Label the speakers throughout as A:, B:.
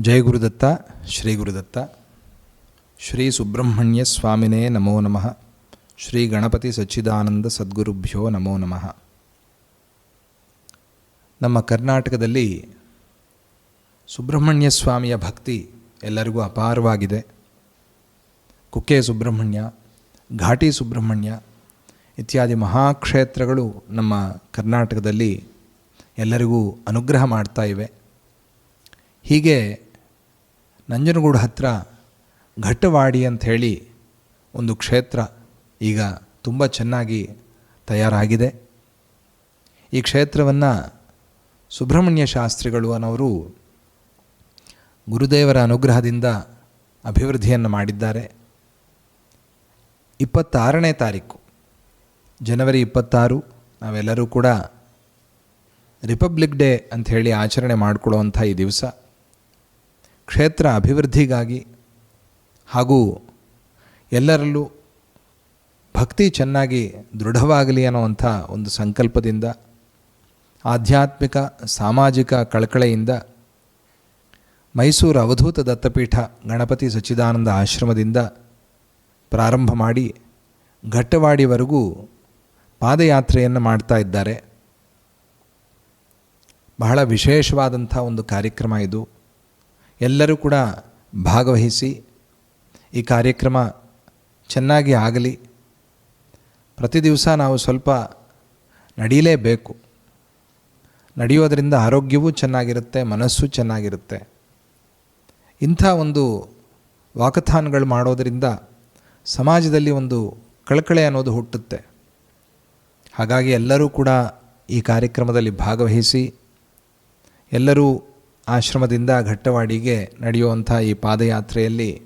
A: ಜಯ ಗುರುದತ್ತ, ಶ್ರೀ ಗುರುದತ್ತ. ಶ್ರೀ ಸುಬ್ರಹ್ಮಣ್ಯ ಸ್ವಾಮಿನೇ ನಮೋ ನಮಃ. ಶ್ರೀ ಗಣಪತಿ ಸಚ್ಚಿದಾನಂದ ಸದ್ಗುರುಭ್ಯೋ ನಮೋ ನಮಃ. ನಮ್ಮ ಕರ್ನಾಟಕದಲ್ಲಿ ಸುಬ್ರಹ್ಮಣ್ಯ ಸ್ವಾಮಿಯ ಭಕ್ತಿ ಎಲ್ಲರಿಗೂ ಅಪಾರವಾಗಿದೆ. ಕುಕ್ಕೆ ಸುಬ್ರಹ್ಮಣ್ಯ, ಘಾಟಿ ಸುಬ್ರಹ್ಮಣ್ಯ ಇತ್ಯಾದಿ ಮಹಾಕ್ಷೇತ್ರಗಳು ನಮ್ಮ ಕರ್ನಾಟಕದಲ್ಲಿ ಎಲ್ಲರಿಗೂ ಅನುಗ್ರಹ ಮಾಡ್ತಾ ಇವೆ. ಹೀಗೆ ನಂಜನಗೂಡು ಹತ್ತಿರ ಘಟ್ಟವಾಡಿ ಅಂಥೇಳಿ ಒಂದು ಕ್ಷೇತ್ರ ಈಗ ತುಂಬ ಚೆನ್ನಾಗಿ ತಯಾರಾಗಿದೆ. ಈ ಕ್ಷೇತ್ರವನ್ನು ಸುಬ್ರಹ್ಮಣ್ಯ ಶಾಸ್ತ್ರಿಗಳು ಅನ್ನೋರು ಗುರುದೇವರ ಅನುಗ್ರಹದಿಂದ ಅಭಿವೃದ್ಧಿಯನ್ನು ಮಾಡಿದ್ದಾರೆ. ಇಪ್ಪತ್ತಾರನೇ ತಾರೀಕು, ಜನವರಿ ಇಪ್ಪತ್ತಾರು, ನಾವೆಲ್ಲರೂ ಕೂಡ ರಿಪಬ್ಲಿಕ್ ಡೇ ಅಂಥೇಳಿ ಆಚರಣೆ ಮಾಡಿಕೊಳ್ಳುವಂಥ ಈ ದಿವಸ. ಕ್ಷೇತ್ರ ಅಭಿವೃದ್ಧಿಗಾಗಿ ಹಾಗೂ ಎಲ್ಲರಲ್ಲೂ ಭಕ್ತಿ ಚೆನ್ನಾಗಿ ದೃಢವಾಗಲಿ ಅನ್ನುವಂಥ ಒಂದು ಸಂಕಲ್ಪದಿಂದ, ಆಧ್ಯಾತ್ಮಿಕ, ಸಾಮಾಜಿಕ ಕಳಕಳೆಯಿಂದ ಮೈಸೂರು ಅವಧೂತ ದತ್ತಪೀಠ ಗಣಪತಿ ಸಚ್ಚಿದಾನಂದ ಆಶ್ರಮದಿಂದ ಪ್ರಾರಂಭ ಮಾಡಿ ಘಟ್ಟವಾಡಿವರೆಗೂ ಪಾದಯಾತ್ರೆಯನ್ನು ಮಾಡ್ತಾ ಇದ್ದಾರೆ. ಬಹಳ ವಿಶೇಷವಾದಂಥ ಒಂದು ಕಾರ್ಯಕ್ರಮ ಇದು. ಎಲ್ಲರೂ ಕೂಡ ಭಾಗವಹಿಸಿ ಈ ಕಾರ್ಯಕ್ರಮ ಚೆನ್ನಾಗಿ ಆಗಲಿ. ಪ್ರತಿ ದಿವಸ ನಾವು ಸ್ವಲ್ಪ ನಡೀಲೇಬೇಕು. ನಡೆಯೋದರಿಂದ ಆರೋಗ್ಯವೂ ಚೆನ್ನಾಗಿರುತ್ತೆ, ಮನಸ್ಸು ಚೆನ್ನಾಗಿರುತ್ತೆ. ಇಂಥ ಒಂದು ವಾಕಥಾನ್ಗಳು ಮಾಡೋದರಿಂದ ಸಮಾಜದಲ್ಲಿ ಒಂದು ಕಳಕಳೆ ಅನ್ನೋದು ಹುಟ್ಟುತ್ತೆ. ಹಾಗಾಗಿ ಎಲ್ಲರೂ ಕೂಡ ಈ ಕಾರ್ಯಕ್ರಮದಲ್ಲಿ ಭಾಗವಹಿಸಿ, ಎಲ್ಲರೂ ಆಶ್ರಮದಿಂದ ಘಟ್ಟವಾಡಿಗೆ ನಡೆಯುವಂಥ ಈ ಪಾದಯಾತ್ರೆಯಲ್ಲಿ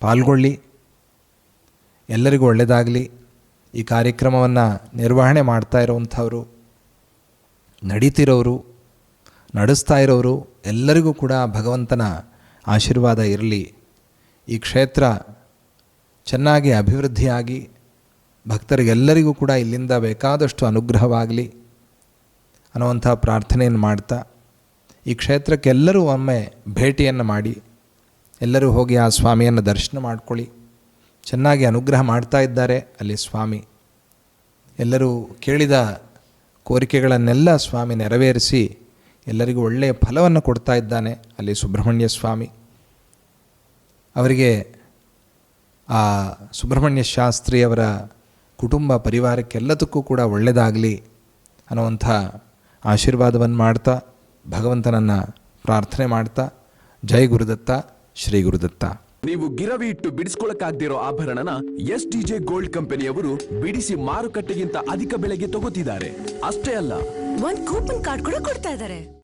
A: ಪಾಲ್ಗೊಳ್ಳಿ. ಎಲ್ಲರಿಗೂ ಒಳ್ಳೆಯದಾಗಲಿ. ಈ ಕಾರ್ಯಕ್ರಮವನ್ನು ನಿರ್ವಹಣೆ ಮಾಡ್ತಾ ಇರೋವಂಥವರು, ನಡೀತಿರೋರು, ನಡೆಸ್ತಾ ಇರೋರು ಎಲ್ಲರಿಗೂ ಕೂಡ ಭಗವಂತನ ಆಶೀರ್ವಾದ ಇರಲಿ. ಈ ಕ್ಷೇತ್ರ ಚೆನ್ನಾಗಿ ಅಭಿವೃದ್ಧಿಯಾಗಿ ಭಕ್ತರಿಗೆಲ್ಲರಿಗೂ ಕೂಡ ಇಲ್ಲಿಂದ ಬೇಕಾದಷ್ಟು ಅನುಗ್ರಹವಾಗಲಿ ಅನ್ನುವಂಥ ಪ್ರಾರ್ಥನೆಯನ್ನು ಮಾಡ್ತಾ ಈ ಕ್ಷೇತ್ರಕ್ಕೆಲ್ಲರೂ ಒಮ್ಮೆ ಭೇಟಿಯನ್ನು ಮಾಡಿ, ಎಲ್ಲರೂ ಹೋಗಿ ಆ ಸ್ವಾಮಿಯನ್ನು ದರ್ಶನ ಮಾಡ್ಕೊಳ್ಳಿ. ಚೆನ್ನಾಗಿ ಅನುಗ್ರಹ ಮಾಡ್ತಾ ಇದ್ದಾರೆ ಅಲ್ಲಿ ಸ್ವಾಮಿ. ಎಲ್ಲರೂ ಕೇಳಿದ ಕೋರಿಕೆಗಳನ್ನೆಲ್ಲ ಸ್ವಾಮಿ ನೆರವೇರಿಸಿ ಎಲ್ಲರಿಗೂ ಒಳ್ಳೆಯ ಫಲವನ್ನು ಕೊಡ್ತಾ ಇದ್ದಾನೆ ಅಲ್ಲಿ ಸುಬ್ರಹ್ಮಣ್ಯ ಸ್ವಾಮಿ. ಅವರಿಗೆ ಆ ಸುಬ್ರಹ್ಮಣ್ಯ ಶಾಸ್ತ್ರಿಯವರ ಕುಟುಂಬ ಪರಿವಾರಕ್ಕೆಲ್ಲದಕ್ಕೂ ಕೂಡ ಒಳ್ಳೆಯದಾಗಲಿ ಅನ್ನುವಂಥ ಆಶೀರ್ವಾದವನ್ನು ಮಾಡ್ತಾ ಭಗವಂತನನ್ನು ಪ್ರಾರ್ಥನೆ ಮಾಡ್ತಾ ಜೈ ಗುರುದತ್ತ ಶ್ರೀ ಗುರುದತ್ತ.
B: ನೀವು ಗಿರವಿ ಇಟ್ಟು ಬಿಡಿಸ್ಕೊಳಕ್ಕಾಗ್ದಿರೋ ಆಭರಣನ S T D J gold ಕಂಪನಿಯವರು ಬಿಡಿಸಿ ಮಾರುಕಟ್ಟೆಗಿಂತ ಅಧಿಕ ಬೆಲೆಗೆ ತಗೋತಿದ್ದಾರೆ. ಅಷ್ಟೇ ಅಲ್ಲ.
C: ಒಂದ್ ಕೂಪನ್ ಕಾರ್ಡ್ ಕೂಡ ಕೊಡ್ತಾ ಇದಾರೆ